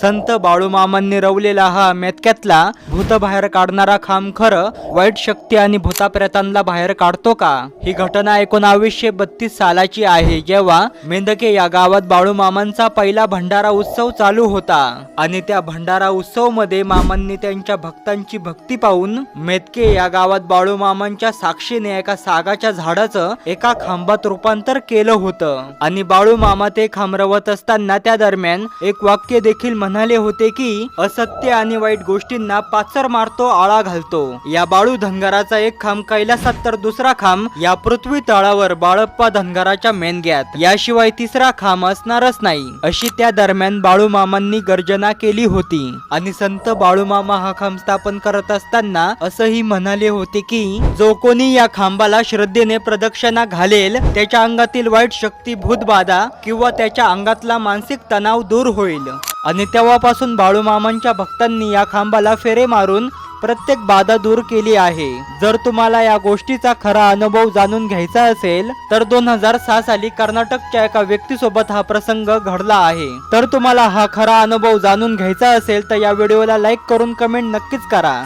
संत बाळूमामांनी रवलेला हा मेतक्यातला भूत बाहेर काढणारा खांब खरं वाईट शक्ती आणि भूताप्रेतांना बाहेर काढतो का? ही घटना एकोणावीसशे बत्तीस सालाची आहे जेव्हा मेंदके या गावात बाळूमामांचा पहिला भंडारा उत्सव चालू होता. आणि त्या भंडारा उत्सवमध्ये मामांनी त्यांच्या भक्तांची भक्ती पाहून मेतके या गावात बाळूमामांच्या साक्षीने एका सागाच्या झाडाचं एका खांबात रूपांतर केलं होतं. आणि बाळूमामा ते खांबरवत असताना त्या दरम्यान एक वाक्य देखील म्हणाले होते की असत्य आणि वाईट गोष्टींना पाचर मारतो आळा घालतो. या बाळू धनगराचा एक खांब कैलासात तर दुसरा खांब या पृथ्वी तळावर बाळप्पा धनगराच्या मेनग्यात याशिवाय तिसरा खांब असणारच नाही. अशी त्या दरम्यान बाळूमामांनी गर्जना केली होती. आणि संत बाळूमामा हा खांब स्थापन करत असताना असंही म्हणाले होते की जो कोणी या खांबाला श्रद्धेने प्रदक्षिणा घालेल त्याच्या अंगातील वाईट शक्ती भूतबाधा किंवा त्याच्या अंगातला मानसिक तणाव दूर होईल. आणि तेव्हापासून बाळूमामांच्या भक्तांनी या खांबाला फेरे मारून प्रत्येक बाधा दूर केली आहे. जर तुम्हाला या गोष्टीचा खरा अनुभव जाणून घ्यायचा असेल तर दोन हजार सहा साली कर्नाटकच्या एका व्यक्तीसोबत हा प्रसंग घडला आहे. तर तुम्हाला हा खरा अनुभव जाणून घ्यायचा असेल तर या व्हिडिओला लाईक करून कमेंट नक्कीच करा.